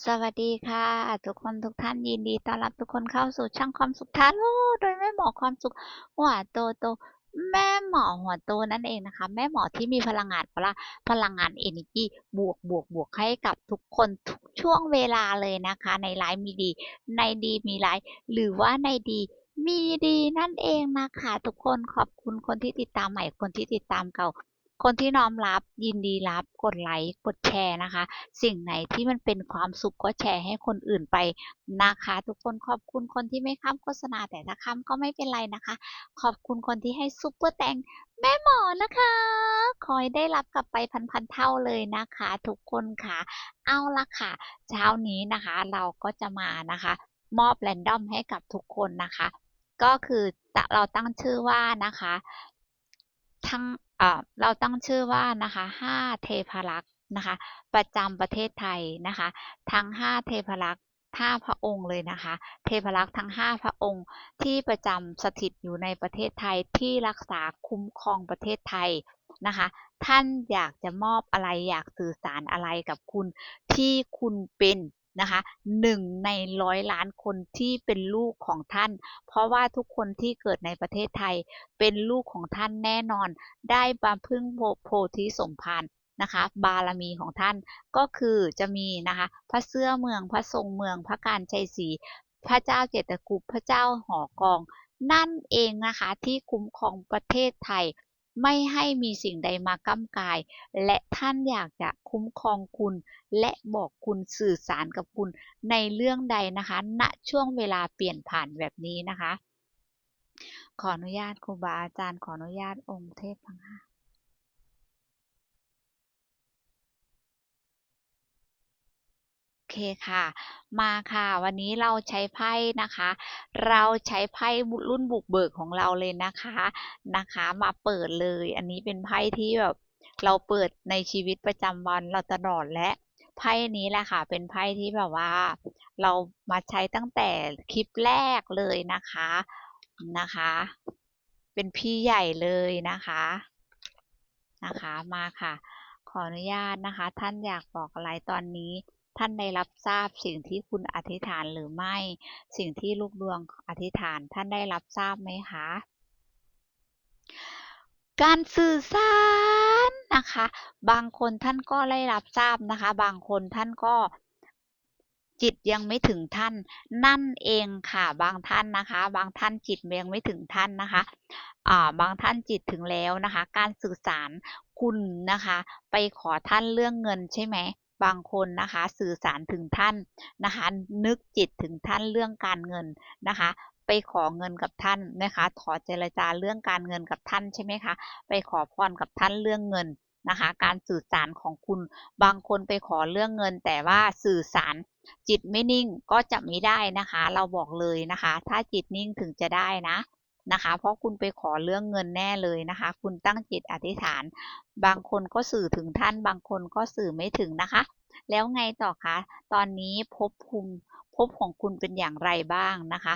สวัสดีค่ะ ทุกคนทุกท่านยินดีต้อนรับทุกคนเข้าสู่ช่างความสุขทาโร่โดยแม่หมอความสุขหัวโตโตแม่หมอหัวโตนั่นเองนะคะ แม่หมอที่มีพลังงานพละพลังงาน energy บวกบวกบวกให้กับทุกคนทุกช่วงเวลาเลยนะคะ ในไลฟ์มีดี ในดีมีไลฟ์หรือว่าในดีมีดีนั่นเองนะคะ ทุกคนขอบคุณคนที่ติดตามใหม่คนที่ติดตามเก่า คนที่น้อมรับยินดีรับกดไลค์กดแชร์นะคะ สิ่งไหนที่มันเป็นความสุขก็แชร์ให้คนอื่นไปนะคะ ทุกคนขอบคุณคนที่ไม่ค้ำโฆษณาแต่ถ้าค้ำก็ไม่เป็นไรนะคะ ขอบคุณคนที่ให้ซุปเปอร์แตงแม่หมอนะคะคอยได้รับกลับไปพันๆเท่าเลยนะคะ ทุกคนค่ะ เอาละค่ะ เช้านี้นะคะ เราก็จะมานะคะ มอบแรนดอมให้กับทุกคนนะคะ ก็คือเราตั้งชื่อว่านะคะ ทั้งเราตั้งชื่อว่านะคะห้าเทพรักษ์นะคะ ประจำประเทศไทยนะคะ ทั้งห้าเทพรักษ์ห้าพระองค์เลยนะคะ เทพรักษ์ทั้งห้าพระองค์ที่ประจำสถิตอยู่ในประเทศไทยที่รักษาคุ้มครองประเทศไทยนะคะ ท่านอยากจะมอบอะไรอยากสื่อสารอะไรกับคุณที่คุณเป็น นะคะหนึ่งในร้อยล้านคนที่เป็นลูกของท่าน เพราะว่าทุกคนที่เกิดในประเทศไทยเป็นลูกของท่านแน่นอน ได้บำพึ่งโพธิสมภารนะคะบารมีของท่านก็คือจะมีนะคะพระเสื้อเมืองพระทรงเมืองพระการชัยศรีพระเจ้าเจตกุปพระเจ้าหอกอง นั่นเองนะคะที่คุ้มครองประเทศไทย ไม่ให้มีสิ่งใดมาก้ำกาย และท่านอยากจะคุ้มครองคุณ และบอกคุณสื่อสารกับคุณในเรื่องใดนะคะ ณช่วงเวลาเปลี่ยนผ่านแบบนี้นะคะ ขออนุญาตครูบาอาจารย์ขออนุญาตองค์เทพทั้งห้า เคค่ะ มาค่ะ วันนี้เราใช้ไพ่นะคะ เราใช้ไพ่รุ่นบุกเบิกของเราเลยนะคะนะคะ มาเปิดเลย อันนี้เป็นไพ่ที่แบบเราเปิดในชีวิตประจำวันเราตลอดและไพ่นี้แหละค่ะ เป็นไพ่ที่แบบว่า เรามาใช้ตั้งแต่คลิปแรกเลยนะคะนะคะ เป็นพี่ใหญ่เลยนะคะนะคะมาค่ะ ขออนุญาตนะคะ ท่านอยากบอกอะไรตอนนี้ ท่านได้รับทราบสิ่งที่คุณอธิษฐานหรือไม่ สิ่งที่ลูกดวงอธิษฐานท่านได้รับทราบไหมคะ การสื่อสารนะคะ บางคนท่านก็ได้รับทราบนะคะ บางคนท่านก็จิตยังไม่ถึงท่าน นั่นเองค่ะ บางท่านนะคะ บางท่านจิตยังไม่ถึงท่านนะคะอ่าบางท่านจิตถึงแล้วนะคะ การสื่อสารคุณนะคะ ไปขอท่านเรื่องเงินใช่ไหม บางคนนะคะสื่อสารถึงท่านนะคะนึกจิตถึงท่านเรื่องการเงินนะคะไปขอเงินกับท่านนะคะขอเจรจาเรื่องการเงินกับท่านใช่ไหมคะไปขอพรกับท่านเรื่องเงินนะคะการสื่อสารของคุณบางคนไปขอเรื่องเงิน แต่ว่าสื่อสารจิตไม่นิ่งก็จะไม่ได้นะคะ เราบอกเลยนะคะ ถ้าจิตนิ่งถึงจะได้นะ นะคะ เพราะคุณไปขอเรื่องเงินแน่เลยนะคะ คุณตั้งจิตอธิษฐาน บางคนก็สื่อถึงท่าน บางคนก็สื่อไม่ถึงนะคะ แล้วไงต่อคะ ตอนนี้พบภูมิพบของคุณเป็นอย่างไรบ้างนะคะ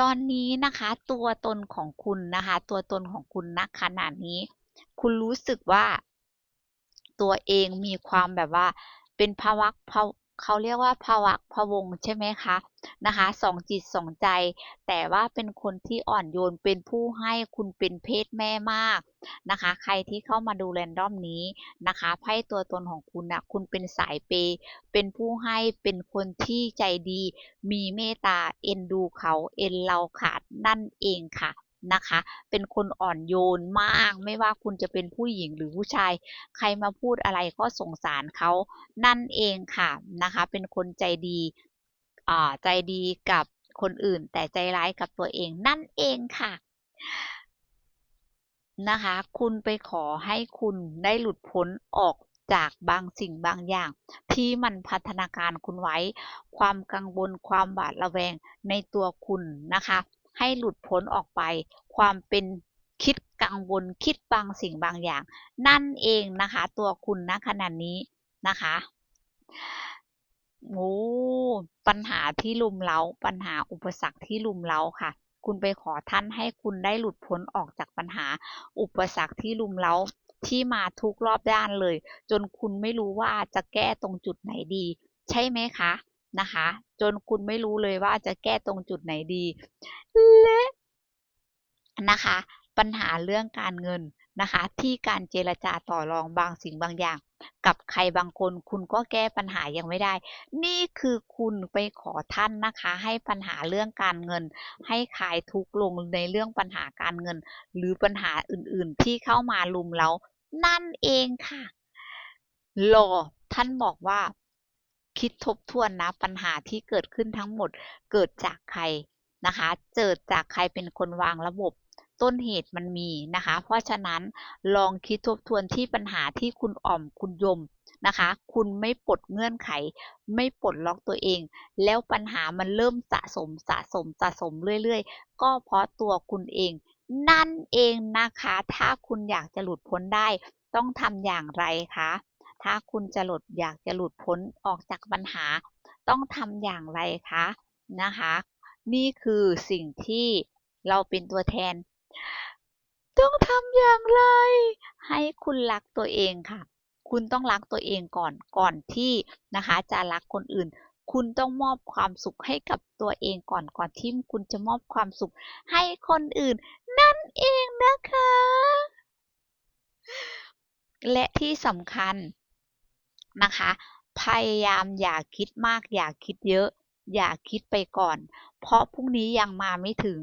ตอนนี้นะคะ ตัวตนของคุณนะคะ ตัวตนของคุณณขณะนี้ คุณรู้สึกว่า ตัวเองมีความแบบว่าเป็นภาวะ เขาเรียกว่าภาวะพวงใช่ไหมคะนะคะสองจิตสองใจ แต่ว่าเป็นคนที่อ่อนโยนเป็นผู้ให้คุณเป็นเพศแม่มากนะคะ ใครที่เข้ามาดูแรนดอมนี้นะคะไพ่ตัวตนของคุณนะคุณเป็นสายเป เป็นผู้ให้เป็นคนที่ใจดี มีเมตตาเอ็นดูเขาเอ็นเราขาดนั่นเองค่ะ นะคะ เป็นคนอ่อนโยนมาก ไม่ว่าคุณจะเป็นผู้หญิงหรือผู้ชาย ใครมาพูดอะไรก็สงสารเขานั่นเองค่ะนะคะ เป็นคนใจดีอ่าใจดีกับคนอื่น แต่ใจร้ายกับตัวเองนั่นเองค่ะนะคะ คุณไปขอให้คุณได้หลุดพ้นออกจากบางสิ่งบางอย่าง ที่มันพัฒนาการคุณไว้ ความกังวลความบาดระแวงในตัวคุณนะคะ ให้หลุดพ้นออกไป ความเป็นคิดกังวลคิดบางสิ่งบางอย่าง นั่นเองนะคะ ตัวคุณณขณะนี้นะคะโอ้ปัญหาที่ลุมเล้าปัญหาอุปสรรคที่ลุมเล้าค่ะ คุณไปขอท่านให้คุณได้หลุดพ้นออกจากปัญหา อุปสรรคที่ลุมเล้าที่มาทุกรอบด้านเลย จนคุณไม่รู้ว่าจะแก้ตรงจุดไหนดี ใช่ไหมคะ นะคะ จนคุณไม่รู้เลยว่าจะแก้ตรงจุดไหนดี และนะคะ ปัญหาเรื่องการเงินนะคะ ที่การเจรจาต่อรองบางสิ่งบางอย่าง กับใครบางคนคุณก็แก้ปัญหายังไม่ได้ นี่คือคุณไปขอท่านนะคะ ให้ปัญหาเรื่องการเงิน ให้คลายทุกข์ลงในเรื่องปัญหาการเงิน หรือปัญหาอื่นๆ ที่เข้ามาลุมเรานั่นเองค่ะรอท่านบอกว่า คิดทบทวนนะ ปัญหาที่เกิดขึ้นทั้งหมดเกิดจากใครนะคะ เกิดจากใครเป็นคนวางระบบต้นเหตุมันมีนะคะ เพราะฉะนั้นลองคิดทบทวนที่ปัญหาที่คุณอ่อมคุณยมนะคะ คุณไม่ปลดเงื่อนไข ไม่ปลดล็อกตัวเอง แล้วปัญหามันเริ่มสะสมสะสมสะสมเรื่อยๆ ก็เพราะตัวคุณเอง นั่นเองนะคะ ถ้าคุณอยากจะหลุดพ้นได้ ต้องทำอย่างไรคะ ถ้าคุณจะหลุดอยากจะหลุดพ้นออกจากปัญหา ต้องทำอย่างไรคะนะคะ นี่คือสิ่งที่เราเป็นตัวแทน ต้องทำอย่างไร ให้คุณรักตัวเองค่ะ คุณต้องรักตัวเองก่อนก่อนที่นะคะจะรักคนอื่น คุณต้องมอบความสุขให้กับตัวเองก่อนก่อนที่คุณจะมอบความสุขให้คนอื่น นั่นเองนะคะและที่สำคัญ นะคะ พยายามอย่าคิดมาก อย่าคิดเยอะ อย่าคิดไปก่อน เพราะพรุ่งนี้ยังมาไม่ถึง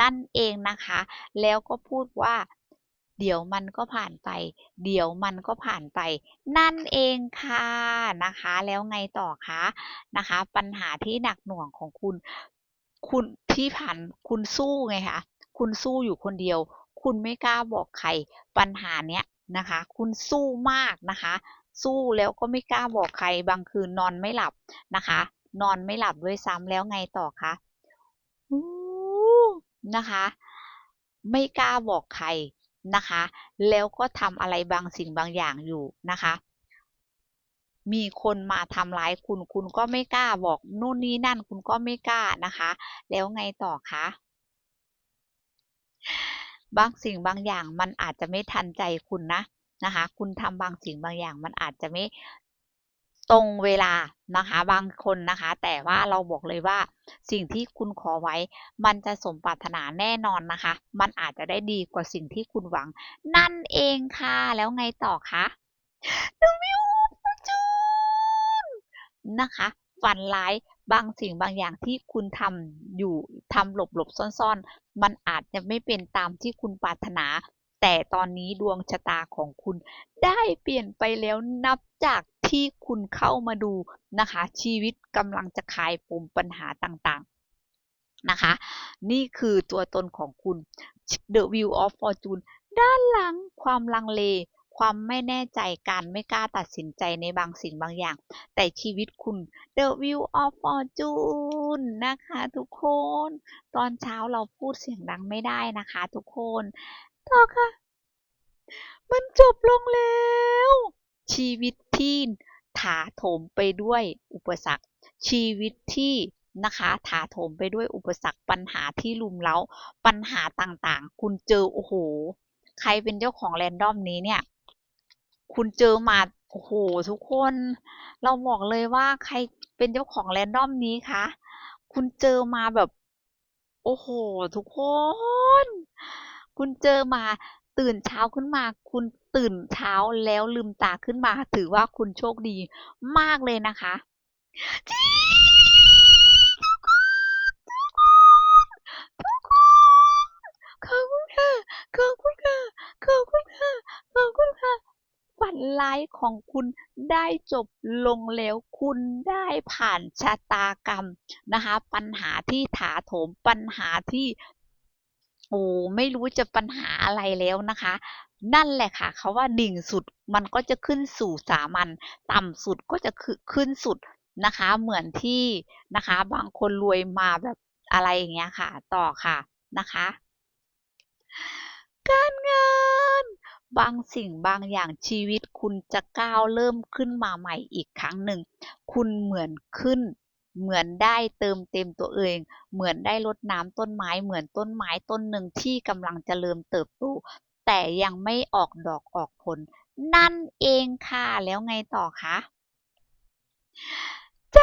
นั่นเองนะคะ แล้วก็พูดว่า เดี๋ยวมันก็ผ่านไป เดี๋ยวมันก็ผ่านไป นั่นเองค่ะนะคะ แล้วไงต่อคะนะคะ ปัญหาที่หนักหน่วงของคุณ คุณที่ผ่านคุณสู้ไงคะคุณสู้อยู่คนเดียว คุณไม่กล้าบอกใครปัญหาเนี้ยนะคะ คุณสู้มากนะคะ สู้แล้วก็ไม่กล้าบอกใครบางคืนนอนไม่หลับนะคะ นอนไม่หลับด้วยซ้ำแล้วไงต่อคะอู้นะคะ ไม่กล้าบอกใครนะคะ แล้วก็ทำอะไรบางสิ่งบางอย่างอยู่นะคะ มีคนมาทำร้ายคุณ คุณก็ไม่กล้าบอกนู่นนี่นั่น คุณก็ไม่กล้านะคะ แล้วไงต่อคะบางสิ่งบางอย่างมันอาจจะไม่ทันใจคุณนะ นะคะ คุณทำบางสิ่งบางอย่างมันอาจจะไม่ตรงเวลานะคะบางคนนะคะ แต่ว่าเราบอกเลยว่าสิ่งที่คุณขอไว้ มันจะสมปรารถนาแน่นอนนะคะ มันอาจจะได้ดีกว่าสิ่งที่คุณหวัง นั่นเองค่ะ แล้วไงต่อคะน้องมิวจูนนะคะ ฝันร้ายบางสิ่งบางอย่างที่คุณทำอยู่ทำหลบหลบซ่อนๆ มันอาจจะไม่เป็นตามที่คุณปรารถนา แต่ตอนนี้ดวงชะตาของคุณได้เปลี่ยนไปแล้วนับจากที่คุณเข้ามาดูนะคะ ชีวิตกำลังจะคลายปมปัญหาต่างๆนะคะ นี่คือตัวตนของคุณ The Wheel of Fortune ด้านหลังความลังเล ความไม่แน่ใจการไม่กล้าตัดสินใจในบางสิ่งบางอย่าง แต่ชีวิตคุณ The Wheel of Fortune นะคะ ทุกคน ตอนเช้าเราพูดเสียงดังไม่ได้นะคะ ทุกคน ต่อค่ะ มันจบลงแล้ว ชีวิตที่ถาโถมไปด้วยอุปสรรค ชีวิตที่นะคะถาโถมไปด้วยอุปสรรคปัญหาที่ลุมเล้าปัญหาต่างๆ คุณเจอโอ้โห ใครเป็นเจ้าของแรนดอมนี้เนี่ย คุณเจอมาโอ้โหทุกคน เราบอกเลยว่าใครเป็นเจ้าของแรนดอมนี้คะ คุณเจอมาแบบ โอ้โห ทุกคน คุณเจอมาตื่นเช้าขึ้นมา คุณตื่นเช้าแล้วลืมตาขึ้นมา ถือว่าคุณโชคดีมากเลยนะคะขอบคุณค่ะขอบคุณค่ะขอบคุณค่ะขอบคุณค่ะฝันร้ายของคุณได้จบลงแล้ว คุณได้ผ่านชะตากรรมนะคะ ปัญหาที่ถาโถมปัญหาที่ โอ้ไม่รู้จะปัญหาอะไรแล้วนะคะ นั่นแหละค่ะเขาว่าดิ่งสุดมันก็จะขึ้นสู่สามัญต่ำสุดก็จะขึ้นสุดนะคะ เหมือนที่นะคะ บางคนรวยมาแบบอะไรอย่างเงี้ยค่ะ ต่อค่ะนะคะ การเงานบางสิ่งบางอย่างชีวิตคุณจะก้าวเริ่มขึ้นมาใหม่อีกครั้งหนึ่ง คุณเหมือนขึ้น เหมือนได้เติมเต็มตัวเอง เหมือนได้รดน้ำต้นไม้ เหมือนต้นไม้ต้นหนึ่งที่กำลังจะเริ่มเติบโต แต่ยังไม่ออกดอกออกผล นั่นเองค่ะ แล้วไงต่อคะใจ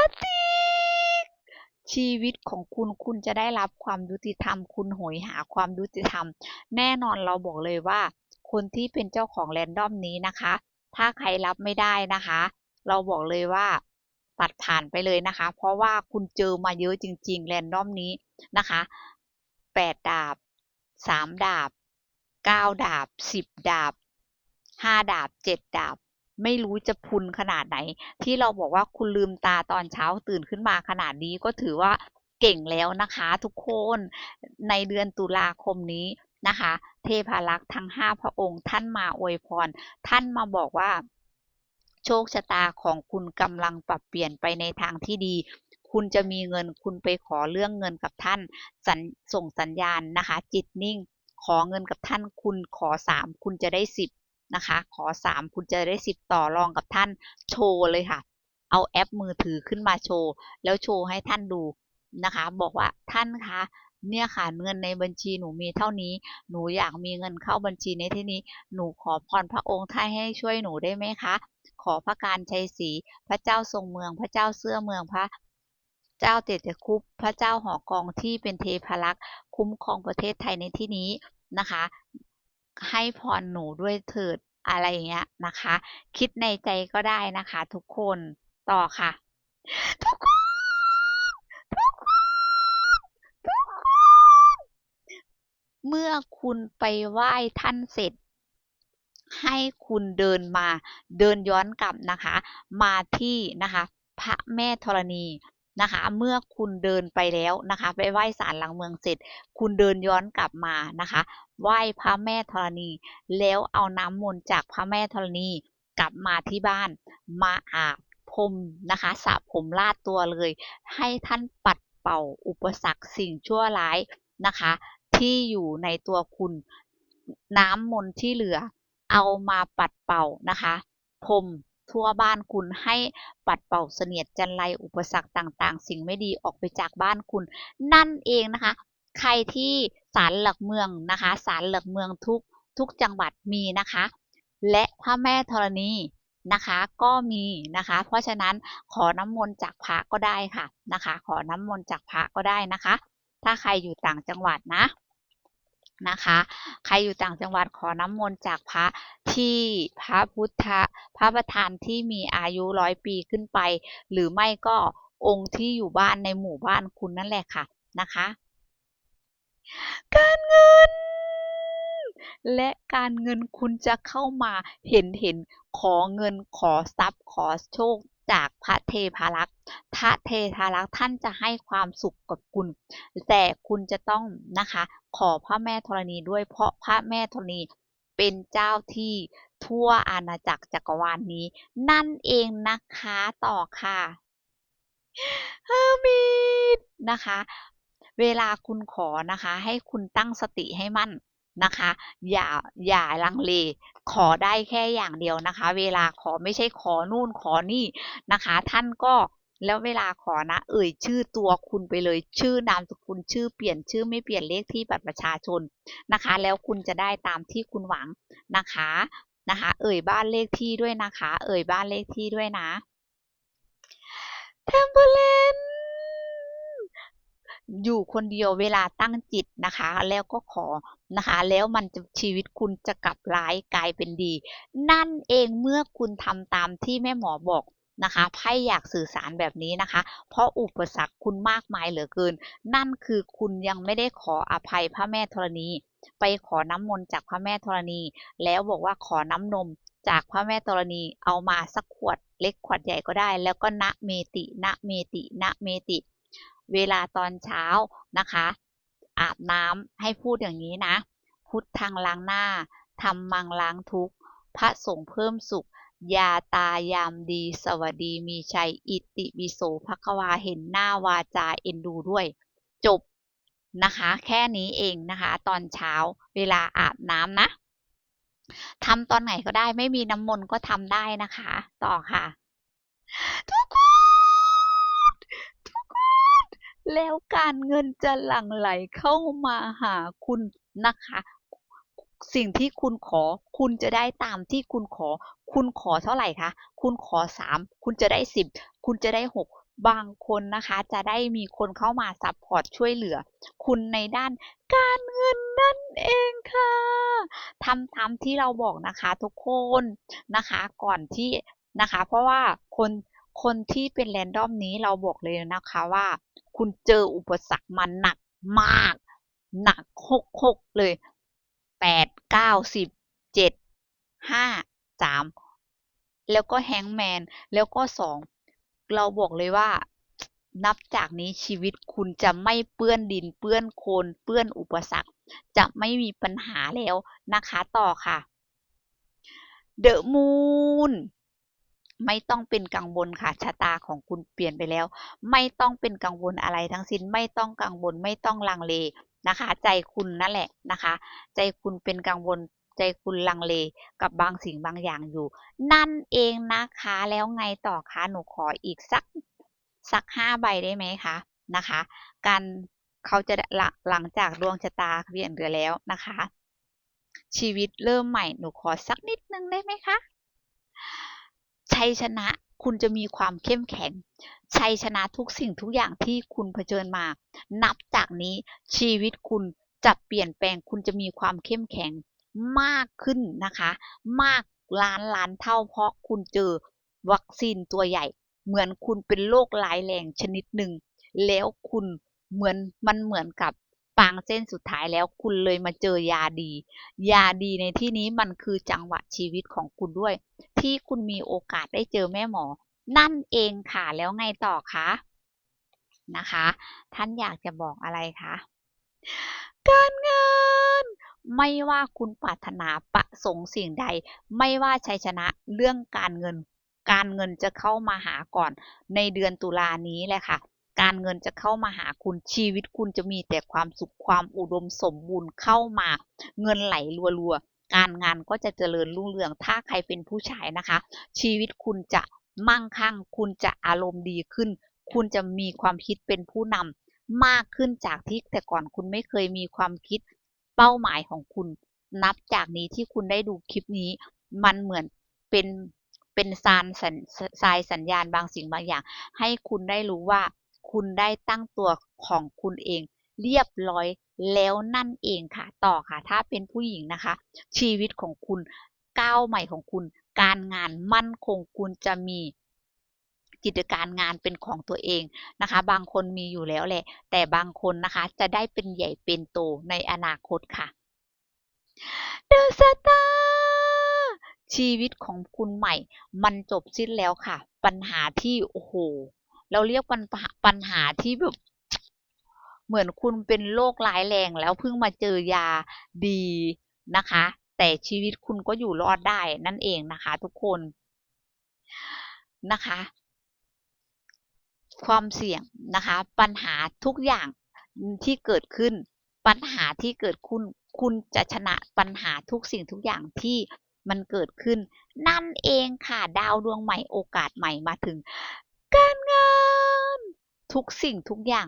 ชีวิตของคุณคุณจะได้รับความยุติธรรม คุณโหยหาความยุติธรรม แน่นอนเราบอกเลยว่า คนที่เป็นเจ้าของแรนดอมนี้นะคะ ถ้าใครรับไม่ได้นะคะ เราบอกเลยว่า ตัดผ่านไปเลยนะคะ เพราะว่าคุณเจอมาเยอะจริง ๆ แรนดอมนี้นะคะแปดดาบสามดาบเก้าดาบสิบดาบห้าดาบเจ็ดดาบ ไม่รู้จะพุนขนาดไหน ที่เราบอกว่าคุณลืมตาตอนเช้าตื่นขึ้นมาขนาดนี้ก็ถือว่าเก่งแล้วนะคะทุกคนในเดือนตุลาคมนี้นะคะ เทพารักษ์ทั้งห้าพระองค์ ท่านมาอวยพร ท่านมาบอกว่า โชคชะตาของคุณกำลังปรับเปลี่ยนไปในทางที่ดี คุณจะมีเงินคุณไปขอเรื่องเงินกับท่านสส่งสัญญาณนะคะ จิตนิ่ง ขอเงินกับท่าน คุณขอสามคุณจะได้สิบนะคะ ขอสามคุณจะได้สิบต่อรองกับท่านโชว์เลยค่ะ เอาแอปมือถือขึ้นมาโชว์ แล้วโชว์ให้ท่านดูนะคะ บอกว่าท่านคะ เนี่ยค่ะเงินในบัญชีหนูมีเท่านี้ หนูอยากมีเงินเข้าบัญชีในที่นี้ หนูขอพรพระองค์ท่านให้ช่วยหนูได้ไหมคะ ขอพระการชัยศรีพระเจ้าทรงเมือง พระเจ้าเสื้อเมืองพระเจ้าเตจคุปพระเจ้าหอกองที่เป็นเทพรักษ์คุ้มครองประเทศไทยในที่นี้นะคะ ให้พรหนูด้วยเถิดอะไรอย่างเงี้ยนะคะ คิดในใจก็ได้นะคะ ทุกคนต่อค่ะ ทุกคน เมื่อคุณไปไหว้ท่านเสร็จ ให้คุณเดินมาเดินย้อนกลับนะคะ มาที่นะคะ พระแม่ธรณีนะคะ เมื่อคุณเดินไปแล้วนะคะ ไปไหว้ศาลหลังเมืองเสร็จ คุณเดินย้อนกลับมานะคะ ไหว้พระแม่ธรณี แล้วเอาน้ำมนต์จากพระแม่ธรณีกลับมาที่บ้านมาอาบพรมนะคะสระผมลาดตัวเลย ให้ท่านปัดเป่าอุปสรรคสิ่งชั่วร้ายนะคะ ที่อยู่ในตัวคุณ น้ำมนต์ที่เหลือ เอามาปัดเป่านะคะพรมทั่วบ้านคุณให้ปัดเป่าเสนียดจันไรอุปสรรคต่างๆ สิ่งไม่ดีออกไปจากบ้านคุณ นั่นเองนะคะ ใครที่ศาลหลักเมืองนะคะศาลหลักเมืองทุกทุกจังหวัดมีนะคะ และพระแม่ธรณีนะคะก็มีนะคะ เพราะฉะนั้นขอน้ำมนต์จากพระก็ได้ค่ะนะคะ ขอน้ำมนต์จากพระก็ได้นะคะ ถ้าใครอยู่ต่างจังหวัดนะ นะคะ ใครอยู่ต่างจังหวัดขอน้ำมนต์จากพระที่พระพุทธพระประธานที่มีอายุร้อยปีขึ้นไป หรือไม่ก็องค์ที่อยู่บ้านในหมู่บ้านคุณนั่นแหละค่ะนะคะ การเงิน และการเงินคุณจะเข้ามาเห็นเห็นขอเงินขอทรัพย์ขอโชค จากพระเทพารักษ์พระเทพารักษ์ท่านจะให้ความสุขกับคุณ แต่คุณจะต้องนะคะขอพระแม่ธรณีด้วยเพราะพระแม่ธรณีเป็นเจ้าที่ทั่วอาณาจักรจักรวาลนนี้ นั่นเองนะคะต่อค่ะเฮอร์มิตนะคะ เวลาคุณขอนะคะ ให้คุณตั้งสติให้มั่นนะคะ อย่าอย่าลังเล ขอได้แค่อย่างเดียวนะคะ เวลาขอไม่ใช่ขอนู่นขอนี่นะคะ ท่านก็แล้วเวลาขอนะ เอ่ยชื่อตัวคุณไปเลยชื่อนามสกุลชื่อเปลี่ยนชื่อไม่เปลี่ยนเลขที่บัตรประชาชนนะคะ แล้วคุณจะได้ตามที่คุณหวังนะคะนะคะ เอ่ยบ้านเลขที่ด้วยนะคะ เอ่ยบ้านเลขที่ด้วยนะเทมเปเลนอยู่คนเดียวเวลาตั้งจิตนะคะ แล้วก็ขอ นะคะ แล้วมันจะชีวิตคุณจะกลับร้ายกลายเป็นดี นั่นเองเมื่อคุณทำตามที่แม่หมอบอกนะคะไพ่อยากสื่อสารแบบนี้นะคะ เพราะอุปสรรคคุณมากมายเหลือเกิน นั่นคือคุณยังไม่ได้ขออภัยพระแม่ธรณี ไปขอน้ำมนต์จากพระแม่ธรณี แล้วบอกว่าขอน้ำนมจากพระแม่ธรณีเอามาสักขวดเล็กขวดใหญ่ก็ได้ แล้วก็นะเมตินะเมตินะเมติ เวลาตอนเช้านะคะ อาบน้ำให้พูดอย่างนี้นะ พุทธังล้างหน้าทำมังล้างทุกพระสงฆ์เพิ่มสุข ยาตายามดี สวัสดีมีชัย อิติปิโสภควาเห็นหน้าวาจาเอ็นดูด้วย จบนะคะ แค่นี้เองนะคะ ตอนเช้าเวลาอาบน้ำนะทำตอนไหนก็ได้ไม่มีน้ำมนต์ก็ทำได้นะคะ ต่อค่ะ ทุกคนทุกคน แล้วการเงินจะหลั่งไหลเข้ามาหาคุณนะคะ สิ่งที่คุณขอคุณจะได้ตามที่คุณขอ คุณขอเท่าไหร่คะ คุณขอสามคุณจะได้สิบคุณจะได้หกบางคนนะคะจะได้มีคนเข้ามาซัพพอร์ตช่วยเหลือ คุณในด้านการเงินนั่นเองค่ะทำตามที่เราบอกนะคะทุกคนนะคะ ก่อนที่นะคะ เพราะว่าคน คนที่เป็นแรนดอมนี้เราบอกเลยนะคะว่า คุณเจออุปสรรคมันหนักมาก หนักหกหกเลยแปดเก้าสิบเจ็ดห้าสามแล้วก็แฮงแมนแล้วก็สองเราบอกเลยว่านับจากนี้ชีวิตคุณจะไม่เปื้อนดินเปื้อนโคลนเปื้อนอุปสรรค จะไม่มีปัญหาแล้วนะคะต่อค่ะเดอะมูน ไม่ต้องเป็นกังวลค่ะชะตาของคุณเปลี่ยนไปแล้ว ไม่ต้องเป็นกังวลอะไรทั้งสิ้นไม่ต้องกังวลไม่ต้องลังเลนะคะ ใจคุณนั่นแหละนะคะ ใจคุณเป็นกังวลใจคุณลังเลกับบางสิ่งบางอย่างอยู่ นั่นเองนะคะแล้วไงต่อคะหนูขออีกสักสักห้าใบได้ไหมคะนะคะ การเขาจะหลังจากดวงชะตาเปลี่ยนเรือแล้วนะคะ ชีวิตเริ่มใหม่หนูขอสักนิดนึงได้ไหมคะ ชัยชนะคุณจะมีความเข้มแข็ง ชัยชนะทุกสิ่งทุกอย่างที่คุณเผชิญมา นับจากนี้ชีวิตคุณจะเปลี่ยนแปลงคุณจะมีความเข้มแข็งมากขึ้นนะคะ มากล้านล้านเท่าเพราะคุณเจอวัคซีนตัวใหญ่ เหมือนคุณเป็นโรคร้ายแรงชนิดหนึ่ง แล้วคุณเหมือนมันเหมือนกับ ปางเส้นสุดท้ายแล้วคุณเลยมาเจอยาดี ยาดีในที่นี้มันคือจังหวะชีวิตของคุณด้วย ที่คุณมีโอกาสได้เจอแม่หมอ นั่นเองค่ะแล้วไงต่อคะนะคะ ท่านอยากจะบอกอะไรคะการเงินไม่ว่าคุณปรารถนาประสงค์สิ่งใด ไม่ว่าชัยชนะเรื่องการเงิน การเงินจะเข้ามาหาก่อนในเดือนตุลานี้แหละค่ะ การเงินจะเข้ามาหาคุณชีวิตคุณจะมีแต่ความสุขความอุดมสมบูรณ์เข้ามา เงินไหลรัวๆ การงานก็จะเจริญรุ่งเรือง ถ้าใครเป็นผู้ชายนะคะ ชีวิตคุณจะมั่งคั่ง คุณจะอารมณ์ดีขึ้น คุณจะมีความคิดเป็นผู้นำมากขึ้นจากที่แต่ก่อนคุณไม่เคยมีความคิดเป้าหมายของคุณ นับจากนี้ที่คุณได้ดูคลิปนี้ มันเหมือนเป็นเป็นซานสัญสัญญาณบางสิ่งบางอย่าง ให้คุณได้รู้ว่า คุณได้ตั้งตัวของคุณเอง เรียบร้อยแล้วนั่นเองค่ะ ต่อค่ะ ถ้าเป็นผู้หญิงนะคะ ชีวิตของคุณก้าวใหม่ของคุณ การงานมั่นคงคุณจะมีกิจการงานเป็นของตัวเองนะคะ บางคนมีอยู่แล้วแหละ แต่บางคนนะคะจะได้เป็นใหญ่เป็นโตในอนาคตค่ะเดอะสตาชีวิตของคุณใหม่ มันจบสิ้นแล้วค่ะ ปัญหาที่ โอ้โห เราเรียกปัญปัญหาที่แบบเหมือนคุณเป็นโรคร้ายแรงแล้วเพิ่งมาเจอยาดีนะคะ แต่ชีวิตคุณก็อยู่รอดได้นั่นเองนะคะ ทุกคนนะคะ ความเสี่ยงนะคะ ปัญหาทุกอย่างที่เกิดขึ้น ปัญหาที่เกิดคุณคุณจะชนะปัญหาทุกสิ่งทุกอย่างที่มันเกิดขึ้น นั่นเองค่ะดาวดวงใหม่โอกาสใหม่มาถึง การงาน ทุกสิ่งทุกอย่าง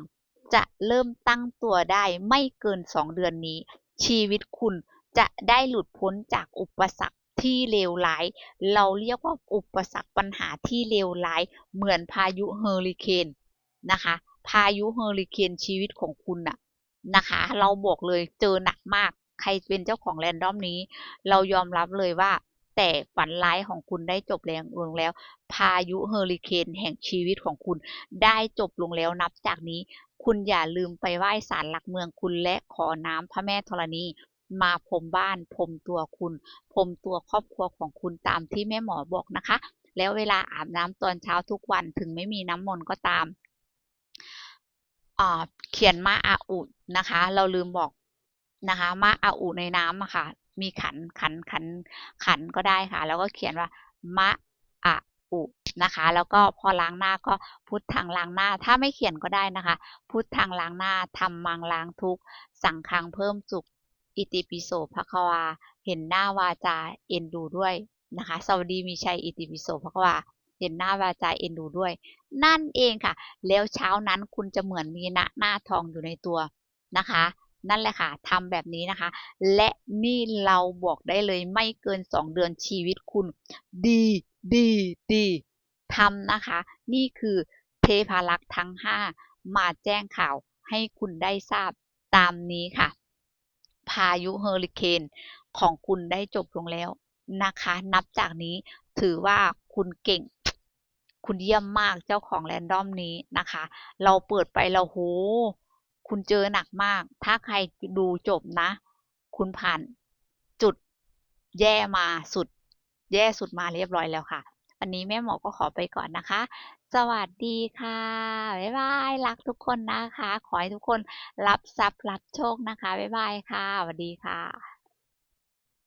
จะเริ่มตั้งตัวได้ไม่เกินสองเดือนนี้ ชีวิตคุณจะได้หลุดพ้นจากอุปสรรคที่เลวร้าย เราเรียกว่าอุปสรรคปัญหาที่เลวร้าย เหมือนพายุเฮอริเคนนะคะ พายุเฮอริเคนชีวิตของคุณน่ะนะคะ เราบอกเลยเจอหนักมาก ใครเป็นเจ้าของแรนดอมนี้ เรายอมรับเลยว่า แต่ฝันร้ายของคุณได้จบแรงลงแล้ว พายุเฮอริเคนแห่งชีวิตของคุณได้จบลงแล้วนับจากนี้ คุณอย่าลืมไปไหว้ศาลหลักเมืองคุณและขอน้ำพระแม่ธรณีมาพรมบ้านพรมตัวคุณพรมตัวครอบครัวของคุณตามที่แม่หมอบอกนะคะ แล้วเวลาอาบน้ำตอนเช้าทุกวันถึงไม่มีน้ำมนต์ก็ตามเขียนมาอาอุนะคะ เราลืมบอกนะคะ มาอาอุในน้ำอะค่ะ มีขันขันขันขันก็ได้ค่ะ แล้วก็เขียนว่ามะอะอุนะคะ แล้วก็พอล้างหน้าก็พุทธังล้างหน้า ถ้าไม่เขียนก็ได้นะคะ พุทธังล้างหน้าทำมังล้างทุกสั่งคังเพิ่มสุขอิติปิโสภควา เห็นหน้าวาจาเอ็นดูด้วยนะคะ สวัสดีมีชัยอิติปิโสภควาเห็นหน้าวาจาเอ็นดูด้วย นั่นเองค่ะ แล้วเช้านั้นคุณจะเหมือนมีหน้าหน้าทองอยู่ในตัวนะคะ นั่นแหละค่ะทำแบบนี้นะคะ และนี่เราบอกได้เลยไม่เกิน 2 เดือนชีวิตคุณ ดีดีดีทำนะคะ นี่คือเทพารักษ์ทั้ง 5 มาแจ้งข่าวให้คุณได้ทราบตามนี้ค่ะ พายุเฮอริเคนของคุณได้จบลงแล้วนะคะ นับจากนี้ถือว่าคุณเก่ง คุณเยี่ยมมากเจ้าของแรนดอมนี้นะคะ เราเปิดไปเราโห คุณเจอหนักมาก ถ้าใครดูจบนะ คุณผ่านจุดแย่มาสุด แย่สุดมาเรียบร้อยแล้วค่ะ วันนี้แม่หมอก็ขอไปก่อนนะคะ สวัสดีค่ะ บ๊ายบาย รักทุกคนนะคะ ขอให้ทุกคนรับทรัพย์รับโชคนะคะ บ๊ายบายค่ะ สวัสดีค่ะ